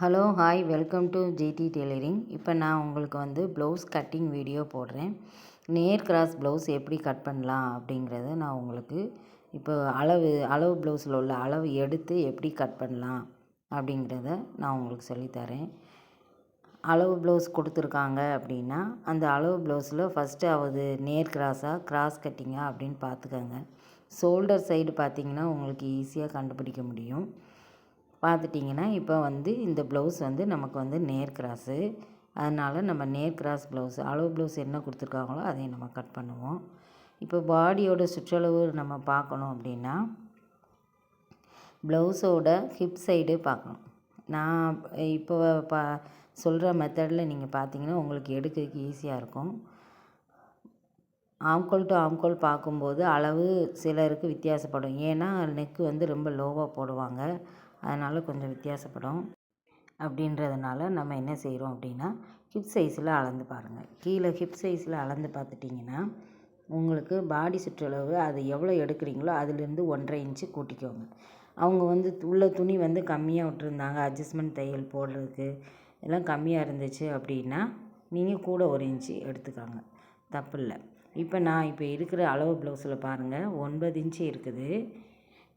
Hello hi welcome to G D tailoring இப்போ நான் உங்களுக்கு வந்து ப்ளவுஸ் கட்டிங் வீடியோ போடுறேன். நேர் கிராஸ் ப்ளவுஸ் எப்படி கட் பண்ணலாம் அப்படிங்கிறத நான் உங்களுக்கு இப்போ அளவு அளவு ப்ளவுஸில் உள்ள அளவு எடுத்து எப்படி கட் பண்ணலாம் அப்படிங்கிறத நான் உங்களுக்கு சொல்லித்தரேன் அளவு ப்ளவுஸ் கொடுத்துருக்காங்க அப்படின்னா அந்த அளவு ப்ளவுஸில் ஃபஸ்ட்டு அது நேர் கிராஸாக கிராஸ் கட்டிங்கா அப்படின்னு பார்த்துக்கோங்க. ஷோல்டர் சைடு பார்த்திங்கன்னா உங்களுக்கு ஈஸியாக கண்டுபிடிக்க முடியும். பார்த்துட்டிங்கன்னா இப்போ வந்து இந்த ப்ளவுஸ் வந்து நமக்கு வந்து நேர் கிராஸு. அதனால் நம்ம நேர் கிராஸ் ப்ளவுஸ் அளவு ப்ளவுஸ் என்ன கொடுத்துருக்காங்களோ அதையும் நம்ம கட் பண்ணுவோம். இப்போ பாடியோட சுற்றளவு நம்ம பார்க்கணும் அப்படின்னா ப்ளவுஸோட ஹிப் சைடு பார்க்கணும். நான் இப்போ பா சொல்கிற மெத்தடில் நீங்கள் பார்த்தீங்கன்னா உங்களுக்கு எடுக்கிறதுக்கு ஈஸியாக இருக்கும். ஆம்கோல் டு ஆம்கோல் பார்க்கும்போது அளவு சிலருக்கு வித்தியாசப்படும். ஏன்னா நெக்கு வந்து ரொம்ப லோவாக போடுவாங்க. அதனால் கொஞ்சம் வித்தியாசப்படும். அப்படின்றதுனால நம்ம என்ன செய்கிறோம் அப்படின்னா ஹிப் சைஸில் அளந்து பாருங்கள் கீழே ஹிப் சைஸில் அளந்து பார்த்துட்டிங்கன்னா உங்களுக்கு பாடி சுற்றளவு அது எவ்வளோ எடுக்கிறீங்களோ அதுலேருந்து ஒன்றரை இன்ச்சு கூட்டிக்கோங்க. அவங்க வந்து உள்ள துணி வந்து கம்மியாக விட்டுருந்தாங்க. அட்ஜஸ்ட்மெண்ட் தையல் போடுறதுக்கு எல்லாம் கம்மியாக இருந்துச்சு அப்படின்னா நீங்கள் கூட ஒரு இன்ச்சு எடுத்துக்காங்க. தப்பு இல்லை. இப்போ நான் இப்போ இருக்கிற அளவு ப்ளவுஸில் பாருங்கள் ஒன்பது இன்ச்சு இருக்குது.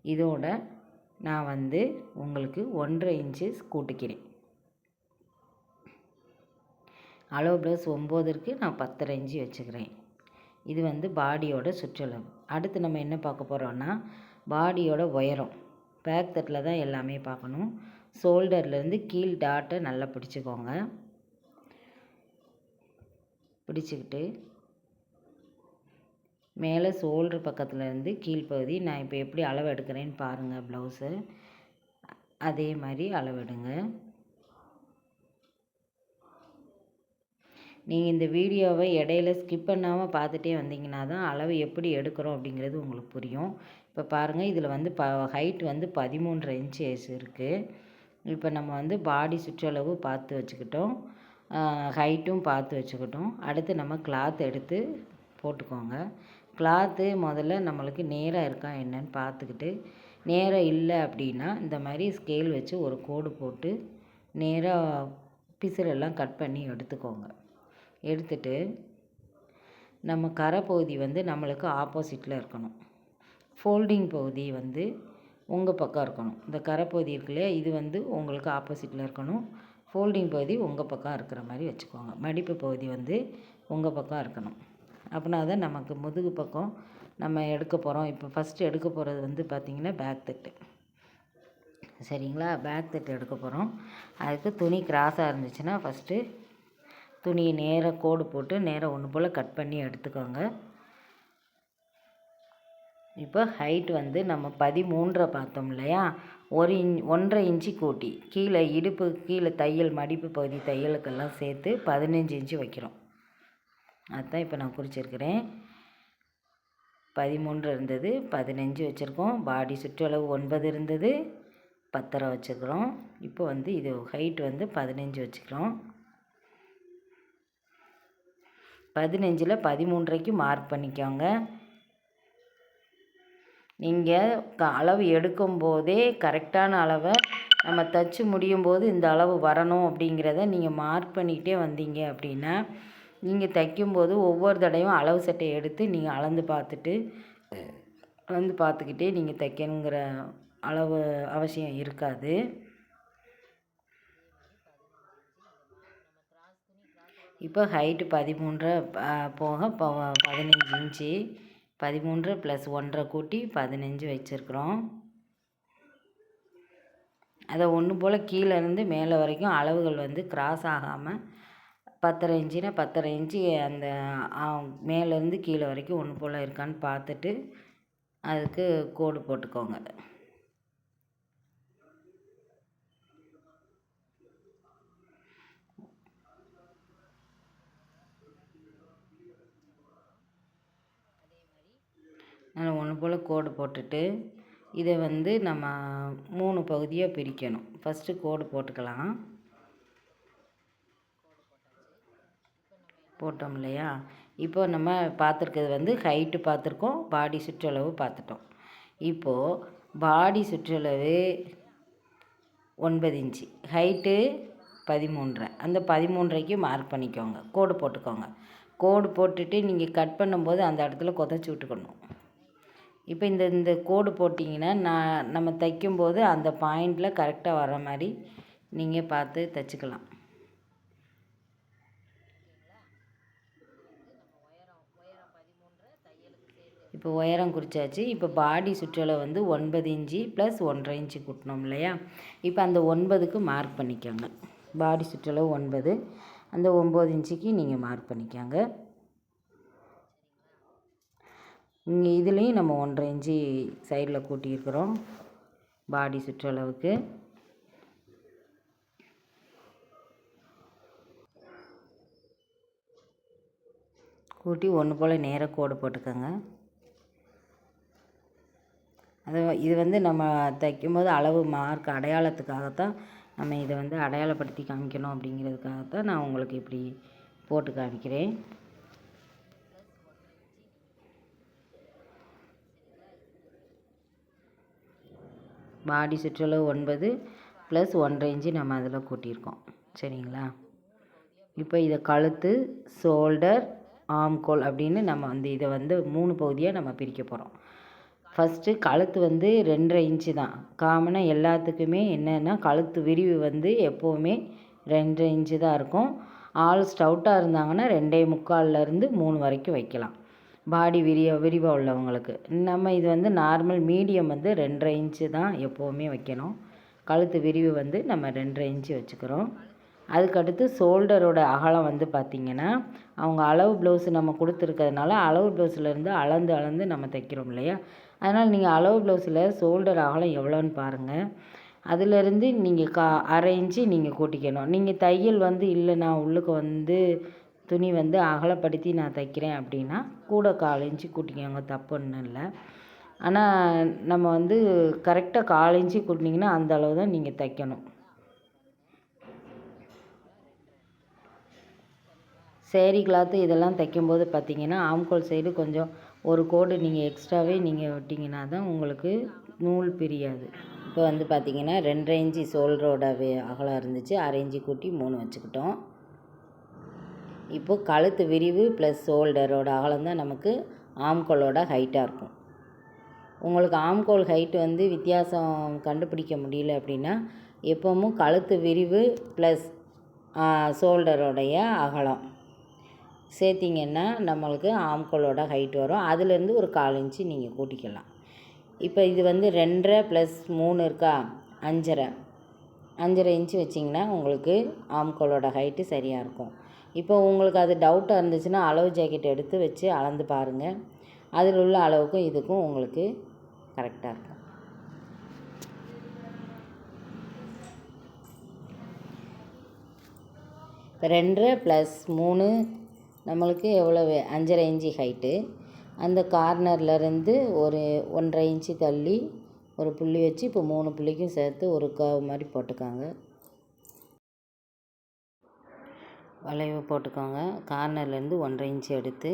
இதோட நான் வந்து உங்களுக்கு ஒன்றரை இன்ச்சஸ் கூட்டிக்கிறேன். அளவு ப்ளவுஸ் ஒம்பது இருக்குது நான் பத்தரை இன்ச்சு வச்சுக்கிறேன். இது வந்து பாடியோட சுற்றளவு. அடுத்து நம்ம என்ன பார்க்க போகிறோன்னா பாடியோட உயரம். பேக் தட்டில் தான் எல்லாமே பார்க்கணும். ஷோல்டர்லேருந்து கீழ் டாட்டை நல்லா பிடிச்சிக்கோங்க. பிடிச்சிக்கிட்டு மேலே ஷோல்ட்ரு பக்கத்துலேருந்து கீழ்ப்பகுதி நான் இப்போ எப்படி அளவு எடுக்கிறேன்னு பாருங்கள் ப்ளவுஸு அதே மாதிரி அளவெடுங்க நீங்கள் இந்த வீடியோவை இடையில ஸ்கிப் பண்ணாமல் பார்த்துட்டே வந்தீங்கன்னா தான் அளவு எப்படி எடுக்கிறோம் அப்படிங்கிறது உங்களுக்கு புரியும். இப்போ பாருங்கள் இதில் வந்து ப ஹைட் வந்து பதிமூன்றரை இன்ச்சஸ் இருக்குது இப்போ நம்ம வந்து பாடி சுற்றளவு பார்த்து வச்சுக்கிட்டோம். ஹைட்டும் பார்த்து வச்சுக்கிட்டோம். அடுத்து நம்ம கிளாத் எடுத்து போட்டுக்கோங்க. கிளாத்து முதல்ல நம்மளுக்கு நேராக இருக்கா என்னன்னு பார்த்துக்கிட்டு நேராக இல்லை அப்படின்னா இந்த மாதிரி ஸ்கேல் வச்சு ஒரு கோடு போட்டு நேராக பிசிலெல்லாம் கட் பண்ணி எடுத்துக்கோங்க. எடுத்துட்டு நம்ம கரை பகுதி வந்து நம்மளுக்கு ஆப்போசிட்டில் இருக்கணும். ஃபோல்டிங் பகுதி வந்து உங்கள் பக்கம் இருக்கணும். இந்த கரை பகுதி இருக்கு இல்லையா இது வந்து உங்களுக்கு ஆப்போசிட்டில் இருக்கணும். ஃபோல்டிங் பகுதி உங்கள் பக்கம் இருக்கிற மாதிரி வச்சுக்கோங்க. மடிப்பு பகுதி வந்து உங்கள் பக்கம் இருக்கணும். அப்படின்னா தான் நமக்கு முதுகு பக்கம் நம்ம எடுக்க போகிறோம் இப்போ ஃபஸ்ட்டு எடுக்க போகிறது வந்து பார்த்திங்கன்னா பேக் தட்டு. சரிங்களா? பேக் தட்டு எடுக்க போகிறோம் அதுக்கு துணி கிராஸாக இருந்துச்சுன்னா ஃபஸ்ட்டு துணியை நேராக கோடு போட்டு நேராக ஒன்று போல் கட் பண்ணி எடுத்துக்கோங்க. இப்போ ஹைட் வந்து நம்ம பதிமூன்றை பார்த்தோம் இல்லையா? ஒரு இன் ஒன்றரை இன்ச்சு கூட்டி. கீழே இடுப்பு கீழே தையல் மடிப்பு பகுதி தையலுக்கெல்லாம் சேர்த்து பதினஞ்சு இன்ச்சு வைக்கிறோம். அதுதான் இப்போ நான் குறிச்சிருக்கிறேன். பதிமூன்று இருந்தது பதினஞ்சு வச்சுருக்கோம். பாடி சுற்றளவு ஒன்பது இருந்தது பத்தரை வச்சுக்கிறோம் இப்போ வந்து இது ஹைட் வந்து பதினஞ்சு வச்சுக்கிறோம் பதினஞ்சில் பதிமூன்றைக்கு மார்க் பண்ணிக்கோங்க. நீங்கள் அளவு எடுக்கும்போதே கரெக்டான அளவை நம்ம தச்சு முடியும் போது இந்த அளவு வரணும் அப்படிங்கிறத நீங்கள் மார்க் பண்ணிக்கிட்டே வந்தீங்க அப்படின்னா நீங்கள் தைக்கும்போது ஒவ்வொரு தடையும் அளவு சட்டையை எடுத்து நீங்கள் அளந்து பார்த்துட்டு அளந்து பார்த்துக்கிட்டே நீங்கள் தைக்கணுங்கிற அளவு அவசியம் இருக்காது. இப்போ ஹைட்டு பதிமூன்றரை போக பதினஞ்சு இன்ச்சு பதிமூன்று ப்ளஸ் ஒன்றரை கூட்டி பதினஞ்சு வச்சுருக்குறோம். அதை ஒன்று போல் கீழேருந்து மேலே வரைக்கும் அளவுகள் வந்து கிராஸ் ஆகாமல் பத்தரை இன்ச்சுனா பத்தரை இன்ச்சு அந்த மேலேருந்து கீழே வரைக்கும் ஒன்று போல் இருக்கான்னு பார்த்துட்டு அதுக்கு கோடு போட்டுக்கோங்க. அதில் ஒன்று போல் கோடு போட்டுட்டு இதை வந்து நம்ம மூணு பகுதியாக பிரிக்கணும். ஃபஸ்ட்டு கோடு போட்டுக்கலாம். போட்டோம் இல்லையா? இப்போ நம்ம பார்த்துருக்கிறது வந்து ஹைட்டு பார்த்துருக்கோம் பாடி சுற்றளவு பார்த்துட்டோம். இப்போது பாடி சுற்றளவு ஒன்பது இன்ச்சு ஹைட்டு பதிமூன்றரை. அந்த பதிமூன்றரைக்கு மார்க் பண்ணிக்கோங்க கோடு போட்டுக்கோங்க. கோடு போட்டுட்டு நீங்கள் கட் பண்ணும்போது அந்த இடத்துல கொதச்சி விட்டுக்கணும். இப்போ இந்த இந்த கோடு போட்டிங்கன்னா நான் நம்ம தைக்கும்போது அந்த பாயிண்டில் கரெக்டாக வர மாதிரி நீங்கள் பார்த்து தைச்சிக்கலாம். இப்போ உயரம் குறிச்சாச்சு. இப்போ பாடி சுற்றளவு வந்து ஒன்பது இன்ச்சு ப்ளஸ் ஒன்றரை இன்ச்சு கூட்டணும் இல்லையா? இப்போ அந்த ஒன்பதுக்கு மார்க் பண்ணிக்கோங்க. பாடி சுற்றளவு ஒன்பது. அந்த ஒம்பது இன்ச்சுக்கு நீங்கள் மார்க் பண்ணிக்கோங்க. இங்கே இதுலேயும் நம்ம ஒன்றரை இன்ச்சு சைடில் கூட்டியிருக்கிறோம். பாடி சுற்றளவுக்கு. கூட்டி ஒன்று போல் நேராக கோடு போட்டுக்கோங்க. அது இது வந்து நம்ம தைக்கும்போது அளவு மார்க் அடையாளத்துக்காகத்தான் நம்ம இதை வந்து அடையாளப்படுத்தி காமிக்கணும் அப்படிங்கிறதுக்காகத்தான் நான் உங்களுக்கு இப்படி போட்டு காமிக்கிறேன். பாடி சுற்றளவு ஒன்பது ப்ளஸ் ஒன்றரை இன்ச்சு நம்ம அதில் கூட்டியிருக்கோம். சரிங்களா? இப்போ இதை கழுத்து ஷோல்டர் ஆம்கோல் அப்படின்னு நம்ம வந்து இதை வந்து மூணு பகுதியாக நம்ம பிரிக்க போகிறோம் ஃபஸ்ட்டு கழுத்து வந்து ரெண்டரை இன்ச்சு தான். காமனாக எல்லாத்துக்குமே என்னென்னா கழுத்து விரிவு வந்து எப்போவுமே ரெண்டரை இன்ச்சு தான் இருக்கும். ஆள் ஸ்டவுட்டாக இருந்தாங்கன்னா ரெண்டே முக்கால்லேருந்து மூணு வரைக்கும் வைக்கலாம். பாடி விரிய விரிவாக உள்ளவங்களுக்கு. நம்ம இது வந்து நார்மல் மீடியம் வந்து ரெண்டரை இன்ச்சு தான் எப்போவுமே வைக்கணும். கழுத்து விரிவு வந்து நம்ம ரெண்டரை இன்ச்சு வச்சுக்கிறோம். அதுக்கடுத்து ஷோல்டரோட அகலம் வந்து பார்த்திங்கன்னா அவங்க அளவு ப்ளவுஸ் நம்ம கொடுத்துருக்கிறதுனால அளவு ப்ளவுஸ்லேருந்து அளந்து அளந்து நம்ம தைக்கிறோம் இல்லையா? அதனால் நீங்கள் அளவு ப்ளவுஸில் ஷோல்டர் அகலம் எவ்வளோன்னு பாருங்கள் அதுலேருந்து நீங்கள் கா அரை இன்ச்சு நீங்கள் கூட்டிக்கணும். நீங்கள் தையல் வந்து இல்லை நான் உள்ளுக்கு வந்து துணி வந்து அகலப்படுத்தி நான் தைக்கிறேன் அப்படின்னா கூட கால் இன்ச்சு கூட்டிக்கோங்க தப்பு ஒன்றும் இல்லை. ஆனால் நம்ம வந்து கரெக்டாக கால் இன்ச்சு கூட்டினீங்கன்னா அந்த அளவு தான் நீங்கள் தைக்கணும். சேரீ கிளாத்து இதெல்லாம் தைக்கும்போது பார்த்தீங்கன்னா ஆம்கோல் சைடு கொஞ்சம் ஒரு கோடு நீங்கள் எக்ஸ்ட்ராவே நீங்கள் விட்டிங்கன்னா தான் உங்களுக்கு நூல் பிரியாது. இப்போ வந்து பார்த்திங்கன்னா ரெண்டரை இஞ்சி சோல்டரோட வே அகலம் இருந்துச்சு. அரை இஞ்சி கூட்டி மூணு வச்சுக்கிட்டோம். இப்போது கழுத்து விரிவு ப்ளஸ் ஷோல்டரோட அகலம் தான் நமக்கு ஆம்கோலோட ஹைட்டாக இருக்கும். உங்களுக்கு ஆம்கோல் ஹைட் வந்து வித்தியாசம் கண்டுபிடிக்க முடியல அப்படின்னா எப்போவும் கழுத்து விரிவு ப்ளஸ் ஷோல்டரோடைய அகலம். சேர்த்திங்கன்னா நம்மளுக்கு ஆம்கோலோட ஹைட் வரும். அதுலேருந்து ஒரு கால் இன்ச்சு நீங்கள் கூட்டிக்கலாம். இப்போ இது வந்து ரெண்டரை ப்ளஸ் மூணு இருக்கா? அஞ்சரை. அஞ்சரை இன்ச்சு வச்சிங்கன்னா உங்களுக்கு ஆம்கோலோட ஹைட்டு சரியாக இருக்கும். இப்போ உங்களுக்கு அது டவுட்டாக இருந்துச்சுன்னா அளவு ஜாக்கெட் எடுத்து வச்சு அளந்து பாருங்கள் அதில் உள்ள அளவுக்கும் இதுக்கும் உங்களுக்கு கரெக்டாக இருக்கும். இப்போ ரெண்டரை ப்ளஸ் மூணு நம்மளுக்கு எவ்வளவு? அஞ்சரை இன்ச்சு ஹைட்டு அந்த கார்னர்லேருந்து ஒரு ஒன்றரை இன்ச்சு தள்ளி ஒரு புள்ளி வச்சு இப்போ மூணு புள்ளிக்கும் சேர்த்து ஒரு கர்வ் மாதிரி போட்டுக்கோங்க. வளைவு போட்டுக்கோங்க. கார்னர்லேருந்து ஒன்றரை இன்ச்சு எடுத்து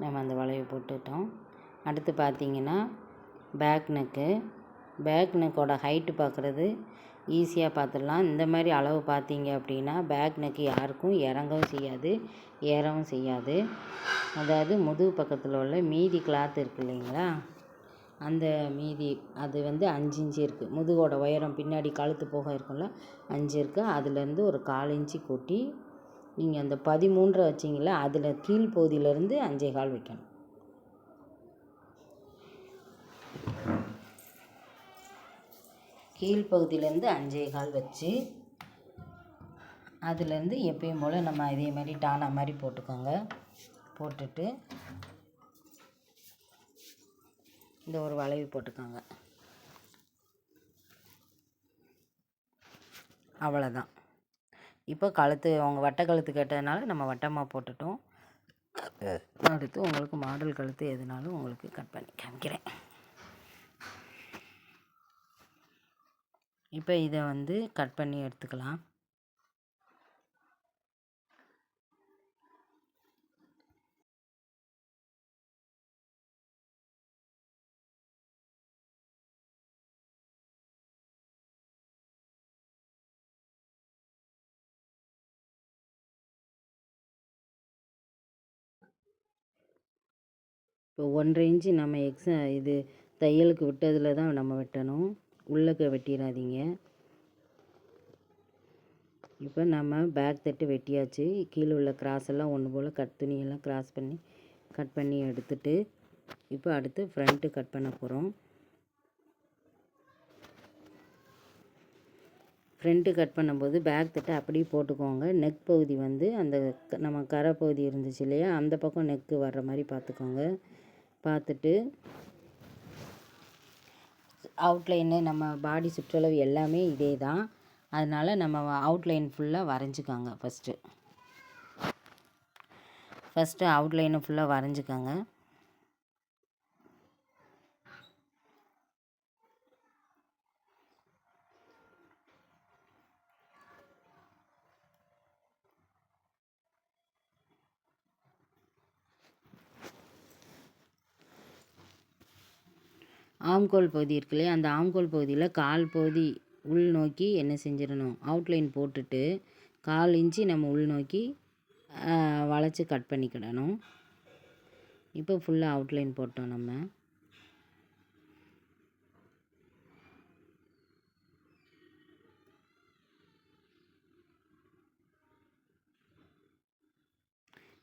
நம்ம அந்த வளைவு போட்டுட்டோம். அடுத்து பார்த்திங்கன்னா பேக் நெக்கு பேக் நெக்கோட ஹைட்டு பார்க்குறது ஈஸியாக பார்த்துடலாம் இந்த மாதிரி அளவு பார்த்தீங்க அப்படின்னா பேக் நெக்கு யாருக்கும் இறங்கவும் செய்யாது ஏறவும் செய்யாது. அதாவது முதுகு பக்கத்தில் உள்ள மீதி கிளாத் இருக்குது இல்லைங்களா? அந்த மீதி அது வந்து அஞ்சு இன்ச்சு இருக்குது முதுகோட உயரம் பின்னாடி கழுத்து போக இருக்கும்ல அஞ்சு இருக்குது அதுலேருந்து ஒரு கால் இன்ச்சு கூட்டி நீங்கள் அந்த பதிமூன்றை வச்சிங்களா அதில் கீழ் பகுதியிலேருந்து அஞ்சே கால் வைக்கணும். கீழ்ப்பகுதியிலேருந்து அஞ்சே கால் வச்சு அதுலேருந்து எப்பயும் போல் நம்ம இதே மாதிரி டானா மாதிரி போட்டுக்கோங்க. போட்டுட்டு இந்த ஒரு வளைவு போட்டுக்கோங்க. அவ்வளோதான். இப்போ கழுத்து அவங்க வட்ட கழுத்து கேட்டதுனால நம்ம வட்டமாக போட்டுட்டோம். அடுத்து உங்களுக்கு மாடல் கழுத்து எதுனாலும் உங்களுக்கு கட் பண்ணி காமிக்கிறேன். இப்போ இதை வந்து கட் பண்ணி எடுத்துக்கலாம். இப்போ ஒன்றரை இன்ச்சு நம்ம எக்ஸ இது தையலுக்கு விட்டதில் தான் நம்ம வெட்டணும். உள்ளக்க வெட்டிடாதீங்க இப்போ நம்ம பேக் தட்டு வெட்டியாச்சு. கீழே உள்ள கிராஸ் எல்லாம் ஒன்று போல் கட் துணியெல்லாம் கிராஸ் பண்ணி கட் பண்ணி எடுத்துட்டு இப்போ அடுத்து ஃப்ரண்ட்டு கட் பண்ண போகிறோம் ஃப்ரண்ட்டு கட் பண்ணும்போது பேக் தட்டை அப்படியே போட்டுக்கோங்க. நெக் பகுதி வந்து அந்த க- நம்ம கரை பகுதி இருந்துச்சு இல்லையா? அந்த பக்கம் நெக்கு வர்ற மாதிரி பார்த்துக்கோங்க. பார்த்துட்டு அவுட்லைனு நம்ம பாடி சுற்றளவு எல்லாமே இதே தான் அதனால் நம்ம அவுட்லைன் ஃபுல்லாக வரைஞ்சிக்கோங்க ஃபஸ்ட்டு ஃபஸ்ட்டு அவுட்லைனை ஃபுல்லாக வரைஞ்சிக்கோங்க. ஆம்கோல் பகுதி இருக்கு இல்லையா? அந்த ஆம்கோல் பகுதியில் கால் பகுதி உள் நோக்கி என்ன செஞ்சிடணும்? அவுட்லைன் போட்டுட்டு கால் இன்ச்சு நம்ம உள் நோக்கி வளைச்சி கட் பண்ணிக்கிடணும். இப்போ ஃபுல்லாக அவுட்லைன் போட்டோம் நம்ம.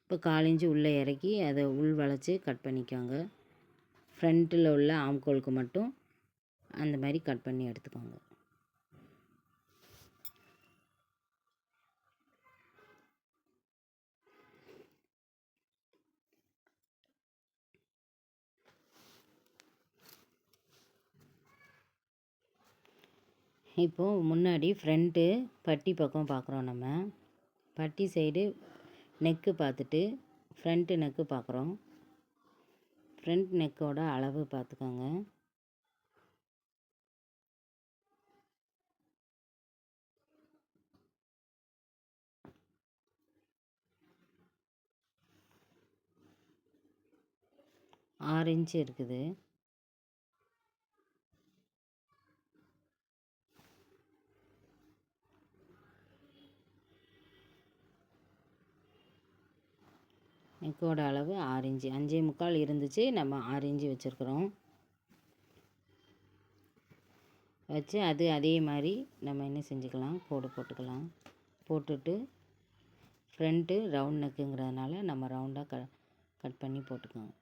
இப்போ கால் இன்ச்சு உள்ளே இறக்கி அதை உள் வளைச்சி கட் பண்ணிக்கோங்க. ஃப்ரண்ட்டில் உள்ள ஆம்கோலுக்கு மட்டும் அந்த மாதிரி கட் பண்ணி எடுத்துக்கோங்க. இப்போது முன்னாடி ஃப்ரண்ட்டு பட்டி பக்கம் பார்க்குறோம் நம்ம. பட்டி சைடு நெக்கு பார்த்துட்டு ஃப்ரண்ட்டு நெக்கு பார்க்குறோம். ஃப்ரண்ட் நெக்கோட அளவு பார்த்துக்கோங்க. ஆறு இன்ச்சு இருக்குது. நெக்கோட அளவு ஆறு இன்ச்சு. அஞ்சே முக்கால் இருந்துச்சு. நம்ம ஆறு இன்ச்சு வச்சுருக்குறோம். வச்சு அது அதே மாதிரி நம்ம என்ன செஞ்சுக்கலாம்? கோடு போட்டுக்கலாம். போட்டுட்டு ஃப்ரண்ட்டு ரவுண்ட் நெக்குங்கிறதுனால நம்ம ரவுண்டாக க கட் பண்ணி போட்டுக்கோங்க.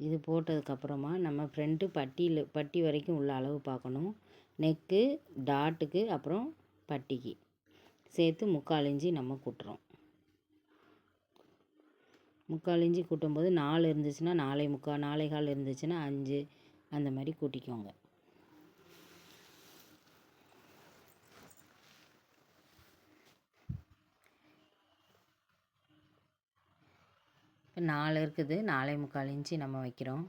இது போட்டதுக்கப்புறமா நம்ம ஃப்ரண்ட்டு பட்டியில் பட்டி வரைக்கும் உள்ள அளவு பார்க்கணும். நெக்கு டாட்டுக்கு அப்புறம் பட்டிக்கு. சேர்த்து முக்கால் இஞ்சி நம்ம கூட்டுறோம். முக்கால் இஞ்சி கூட்டும்போது நாலு இருந்துச்சுன்னா நாலே முக்கால் நாலே கால் இருந்துச்சுன்னா அஞ்சு அந்த மாதிரி கூட்டிக்கோங்க. இப்போ நாலு இருக்குது நாலே முக்கால் இன்ச்சு நம்ம வைக்கிறோம்.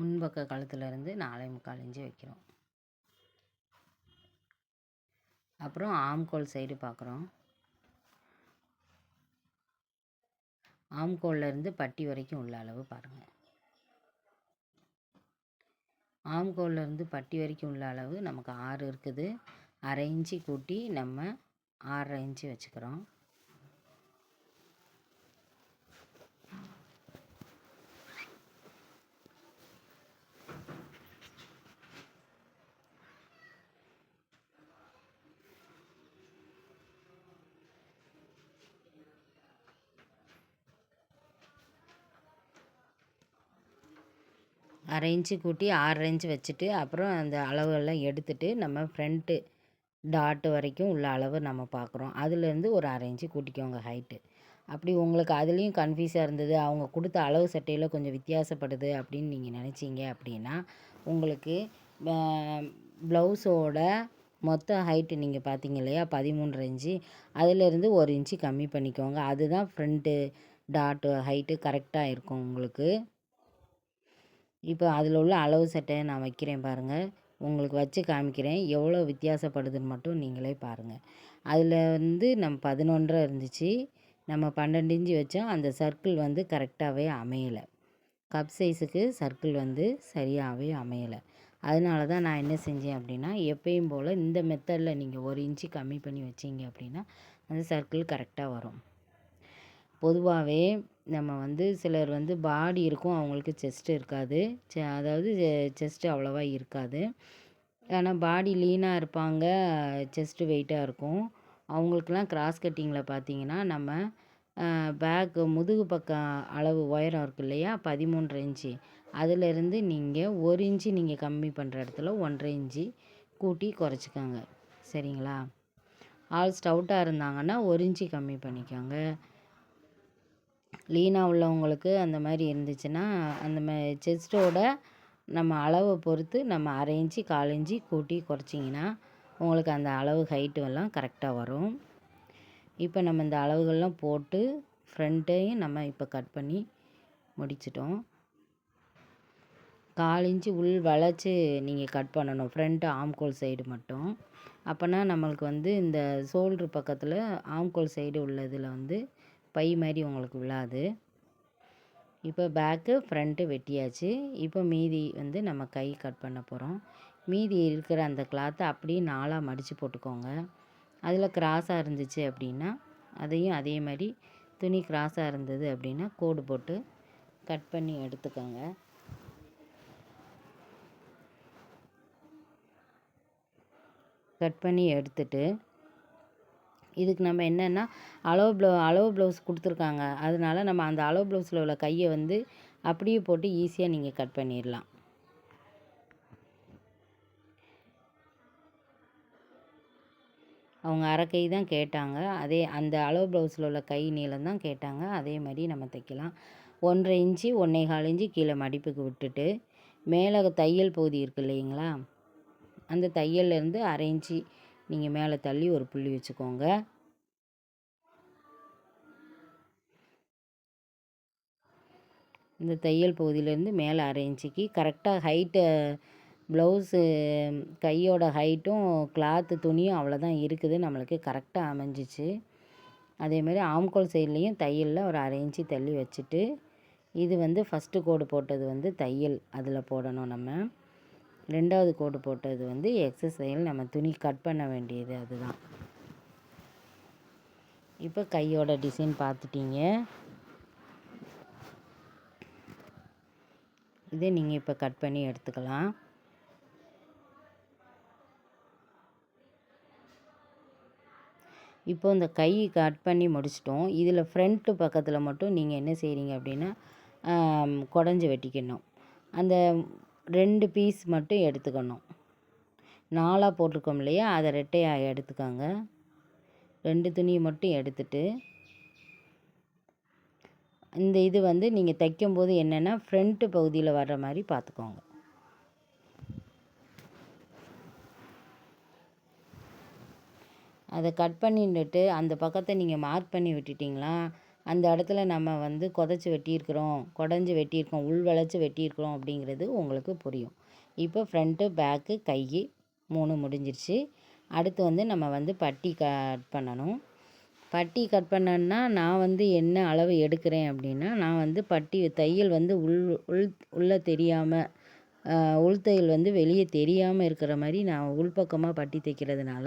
முன்பக்க கழுத்துலேருந்து நாலே முக்கால் இன்ச்சு வைக்கிறோம். அப்புறம் ஆம்கோல் சைடு பார்க்குறோம் ஆம்கோல்லேருந்து பட்டி வரைக்கும் உள்ள அளவு பாருங்கள் ஆம்கோல்லேருந்து பட்டி வரைக்கும் உள்ள அளவு நமக்கு ஆறு இருக்குது. அரை இன்ச்சு கூட்டி நம்ம ஆறரை இன்ச்சு வச்சுக்கிறோம். அரை இன்ச்சு கூட்டி ஆறரை இன்ச்சு வச்சுட்டு அப்புறம் அந்த அளவுகள்லாம் எடுத்துட்டு நம்ம ஃப்ரண்ட்டு டாட்டு வரைக்கும் உள்ள அளவு நம்ம பார்க்குறோம் அதுலேருந்து ஒரு அரை இன்ச்சு கூட்டிக்கோங்க ஹைட்டு அப்படி உங்களுக்கு அதுலேயும் கன்ஃபியூஸாக இருந்தது அவங்க கொடுத்த அளவு சட்டையில் கொஞ்சம் வித்தியாசப்படுது அப்படின்னு நீங்கள் நினச்சிங்க அப்படின்னா உங்களுக்கு ப்ளவுஸோட மொத்த ஹைட்டு நீங்கள் பார்த்தீங்க இல்லையா பதிமூன்று இன்ச்சு. அதிலேருந்து ஒரு இன்ச்சு கம்மி பண்ணிக்கோங்க. அதுதான் ஃப்ரண்ட்டு டாட்டு ஹைட்டு கரெக்டாக இருக்கும் உங்களுக்கு. இப்போ அதில் உள்ள அளவு சட்டையை நான் வைக்கிறேன் பாருங்கள் உங்களுக்கு வச்சு காமிக்கிறேன். எவ்வளோ வித்தியாசப்படுதுன்னு மட்டும் நீங்களே பாருங்கள் அதில் வந்து நம்ம பதினொன்றரை இருந்துச்சு. நம்ம பன்னெண்டு இஞ்சி வச்சோம். அந்த சர்க்கிள் வந்து கரெக்டாகவே அமையலை. கப் சைஸுக்கு சர்க்கிள் வந்து சரியாகவே அமையலை. அதனால தான் நான் என்ன செஞ்சேன் அப்படின்னா எப்பயும் போல் இந்த மெத்தடில் நீங்கள் ஒரு இன்ச்சு கம்மி பண்ணி வச்சிங்க அப்படின்னா அந்த சர்க்கிள் கரெக்டாக வரும். பொதுவாகவே நம்ம வந்து சிலர் வந்து பாடி இருக்கும் அவங்களுக்கு செஸ்ட்டு இருக்காது. செ அதாவது செஸ்ட்டு அவ்வளோவா இருக்காது. ஆனால் பாடி லீனாக இருப்பாங்க செஸ்ட்டு வெயிட்டாக இருக்கும். அவங்களுக்குலாம் கிராஸ் கட்டிங்கில் பார்த்தீங்கன்னா நம்ம பேக் முதுகு பக்கம் அளவு உயரம் இருக்கு இல்லையா? பதிமூன்றரை இன்ச்சு. அதிலேருந்து நீங்கள் ஒரு இன்ச்சு நீங்கள் கம்மி பண்ணுற இடத்துல ஒன்றரை இன்ச்சு கூட்டி குறைச்சிக்கோங்க. சரிங்களா? ஆள் ஸ்டவுட்டாக இருந்தாங்கன்னா ஒரு இன்ச்சு கம்மி பண்ணிக்கோங்க. லீனாக உள்ளவங்களுக்கு அந்த மாதிரி இருந்துச்சுன்னா அந்த மா செஸ்ட்டோட நம்ம அளவை பொறுத்து நம்ம அரை இன்ச்சு கால் கூட்டி குறைச்சிங்கன்னா உங்களுக்கு அந்த அளவு ஹைட்டு எல்லாம் கரெக்டாக வரும். இப்போ நம்ம இந்த அளவுகள்லாம் போட்டு ஃப்ரண்ட்டையும் நம்ம இப்போ கட் பண்ணி முடிச்சிட்டோம். கால் இன்ச்சு உள் வளைச்சி நீங்கள் கட் பண்ணணும். ஃப்ரண்ட் ஆம்கோல் சைடு மட்டும். அப்போனா நம்மளுக்கு வந்து இந்த ஷோல்ட்ரு பக்கத்தில் ஆம்கோல் சைடு உள்ளதில் வந்து பை மாதிரி உங்களுக்கு விழாது. இப்போ பேக்கு ஃப்ரண்ட்டு வெட்டியாச்சு. இப்போ மீதி வந்து நம்ம கை கட் பண்ண போகிறோம் மீதி இருக்கிற அந்த கிளாத்தை அப்படியே நாலாக மடித்து போட்டுக்கோங்க. அதில் கிராஸாக இருந்துச்சு அப்படின்னா அதையும் அதே மாதிரி துணி கிராஸாக இருந்தது அப்படின்னா கோடு போட்டு கட் பண்ணி எடுத்துக்கோங்க. கட் பண்ணி எடுத்துட்டு இதுக்கு நம்ம என்னென்னா அளவு ப்ளவு அளவு ப்ளவுஸ் கொடுத்துருக்காங்க. அதனால நம்ம அந்த அளவு ப்ளவுஸில் உள்ள கையை வந்து அப்படியே போட்டு ஈஸியாக நீங்கள் கட் பண்ணிடலாம். அவங்க அரைக்கை தான் கேட்டாங்க. அதே அந்த அளவு ப்ளவுஸில் உள்ள கை நீளம் தான் கேட்டாங்க. அதே மாதிரி நம்ம தைக்கலாம். ஒன்றரை இன்ச்சு ஒன்றே கால் இன்ச்சு கீழே மடிப்புக்கு விட்டுட்டு மேலே தையல் பகுதி இருக்கு இல்லைங்களா? அந்த தையல்லேருந்து அரை இன்ச்சு நீங்கள் மேலே தள்ளி ஒரு புள்ளி வச்சுக்கோங்க. இந்த தையல் பகுதியிலேருந்து மேலே அரை இன்ச்சுக்கு. கரெக்டாக ஹைட்டு ப்ளவுஸு கையோட ஹைட்டும் கிளாத்து துணியும் அவ்வளோதான் இருக்குது. நம்மளுக்கு கரெக்டாக அமைஞ்சிச்சு. அதேமாதிரி ஆம்கோல் சைட்லேயும் தையலில் ஒரு அரை இன்ச்சு தள்ளி வச்சுட்டு இது வந்து ஃபஸ்ட்டு கோடு போட்டது வந்து தையல் அதில் போடணும் நம்ம. ரெண்டாவது கோடு போட்டது வந்து எக்ஸசைல் நம்ம துணி கட் பண்ண வேண்டியது அதுதான். இப்போ கையோட டிசைன் பார்த்துட்டீங்க. இதை நீங்கள் இப்போ கட் பண்ணி எடுத்துக்கலாம். இப்போ இந்த கை கட் பண்ணி முடிச்சிட்டோம். இதில் ஃப்ரண்ட்டு பக்கத்தில் மட்டும் நீங்கள் என்ன செய்கிறீங்க அப்படின்னா குடஞ்சி வெட்டிக்கணும். அந்த ரெண்டு பீஸ் மட்டும் எடுத்துக்கணும். நாலாக போட்டிருக்கோம் இல்லையா? அதை ரெட்டையாக எடுத்துக்கோங்க. ரெண்டு துணியை மட்டும் எடுத்துட்டு இந்த இது வந்து நீங்கள் தைக்கும்போது என்னென்னா ஃப்ரண்ட்டு பகுதியில் வர்ற மாதிரி பார்த்துக்கோங்க. அதை கட் பண்ணிட்டு அந்த பக்கத்தை நீங்கள் மார்க் பண்ணி விட்டுட்டிங்களா? அந்த இடத்துல நம்ம வந்து குதச்சி வெட்டியிருக்கிறோம் குடஞ்சி வெட்டியிருக்கோம் உள் வளைச்சி வெட்டியிருக்கிறோம் அப்படிங்கிறது உங்களுக்கு புரியும். இப்போ ஃப்ரண்ட்டு பேக்கு கை மூணு முடிஞ்சிருச்சு. அடுத்து வந்து நம்ம வந்து பட்டி கட் பண்ணணும். பட்டி கட் பண்ணணுன்னா நான் வந்து என்ன அளவு எடுக்கிறேன் அப்படின்னா நான் வந்து பட்டி தையல் வந்து உள் உள் உள்ளே தெரியாமல் உள்தையல் வந்து வெளியே தெரியாமல் இருக்கிற மாதிரி நான் உள்பக்கமாக பட்டி தைக்கிறதுனால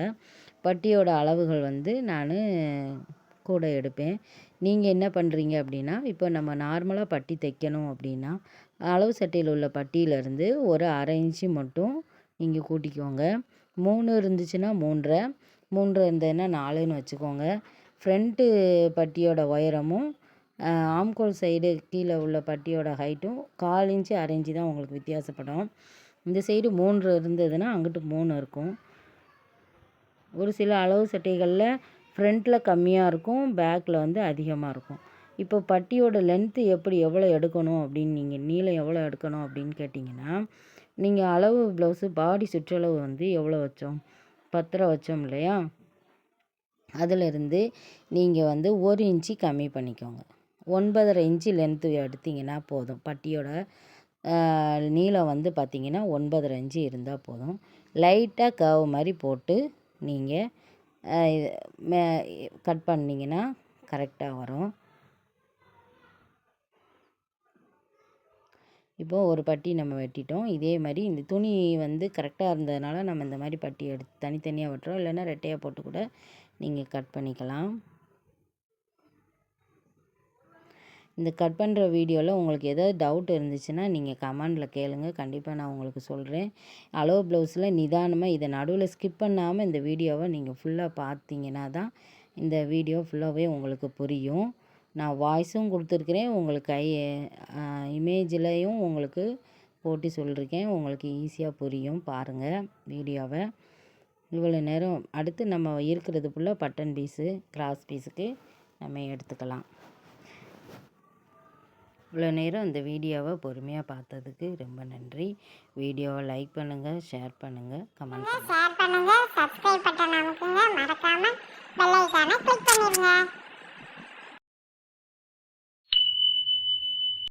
பட்டியோட அளவுகள் வந்து நான் கூட எடுப்பேன். நீங்கள் என்ன பண்ணுறீங்க அப்படின்னா இப்போ நம்ம நார்மலாக பட்டி தைக்கணும் அப்படின்னா அளவு சட்டையில் உள்ள பட்டியிலேருந்து ஒரு அரை இன்ச்சு மட்டும் நீங்கள் கூட்டிக்கோங்க. மூணு இருந்துச்சுன்னா மூன்றரை மூன்றரை இருந்ததுன்னா நாலுன்னு வச்சுக்கோங்க. ஃப்ரண்ட்டு பட்டியோட உயரமும் ஆம்கோல் சைடு கீழே உள்ள பட்டியோட ஹைட்டும் கால் இன்ச்சு அரை இன்ச்சு தான் உங்களுக்கு வித்தியாசப்படும். இந்த சைடு மூன்று இருந்ததுன்னா அங்கிட்டு மூணு இருக்கும். ஒரு சில அளவு சட்டைகளில் ஃப்ரண்ட்டில் கம்மியாக இருக்கும் பேக்கில் வந்து அதிகமாக இருக்கும். இப்போ பட்டியோட லென்த்து எப்படி எவ்வளோ எடுக்கணும் அப்படின்னு நீங்கள் நீளம் எவ்வளோ எடுக்கணும் அப்படின்னு கேட்டிங்கன்னா நீங்கள் அளவு ப்ளவுஸு பாடி சுற்றளவு வந்து எவ்வளோ வச்சோம்? பத்தரை வச்சோம் இல்லையா? அதிலிருந்து நீங்கள் வந்து ஒரு இன்ச்சு கம்மி பண்ணிக்கோங்க. ஒன்பதரை இன்ச்சு லென்த்து எடுத்திங்கன்னா போதும். பட்டியோட நீளம் வந்து பார்த்திங்கன்னா ஒன்பதரை இன்ச்சு இருந்தால் போதும். லைட்டாக கவ் மாதிரி போட்டு நீங்கள் கட் பண்ணிங்கன்னா கரெக்டாக வரும். இப்போ ஒரு பட்டி நம்ம வெட்டிட்டோம். இதே மாதிரி இந்த துணி வந்து கரெக்டாக இருந்ததுனால நம்ம இந்த மாதிரி பட்டி எடுத்து தனித்தனியாக வெட்டுறோம். இல்லைன்னா ரெட்டையாக போட்டு கூட நீங்கள் கட் பண்ணிக்கலாம். இந்த கட் பண்ணுற வீடியோவில் உங்களுக்கு ஏதாவது டவுட் இருந்துச்சுன்னா நீங்கள் கமெண்டில் கேளுங்க. கண்டிப்பாக நான் உங்களுக்கு சொல்கிறேன் அளவு ப்ளவுஸில் நிதானமாக இதை நடுவில் ஸ்கிப் பண்ணாமல் இந்த வீடியோவை நீங்கள் ஃபுல்லாக பார்த்தீங்கன்னா தான் இந்த வீடியோ ஃபுல்லாகவே உங்களுக்கு புரியும். நான் வாய்ஸும் கொடுத்துருக்குறேன். உங்களுக்கு கை இமேஜ்லேயும் உங்களுக்கு போட்டு சொல்லியிருக்கேன் உங்களுக்கு ஈஸியாக புரியும். பாருங்கள் வீடியோவை. இவ்வளோ நேரம் அடுத்து நம்ம இருக்கிறது ஃபுல்லாக பட்டன் பீஸு கிராஸ் பீஸுக்கு நம்ம எடுத்துக்கலாம். இவ்வளோ நேரம் இந்த வீடியோவை பொறுமையாக பார்த்ததுக்கு ரொம்ப நன்றி. வீடியோவை லைக் பண்ணுங்கள் ஷேர் பண்ணுங்கள் கமெண்ட் பண்ணுங்கள் ஷேர் பண்ணுங்க சப்ஸ்கிரைப் பட்டன் அமுக்குங்க. மறக்காம பெல் ஐகானை கிளிக் பண்ணிருங்க.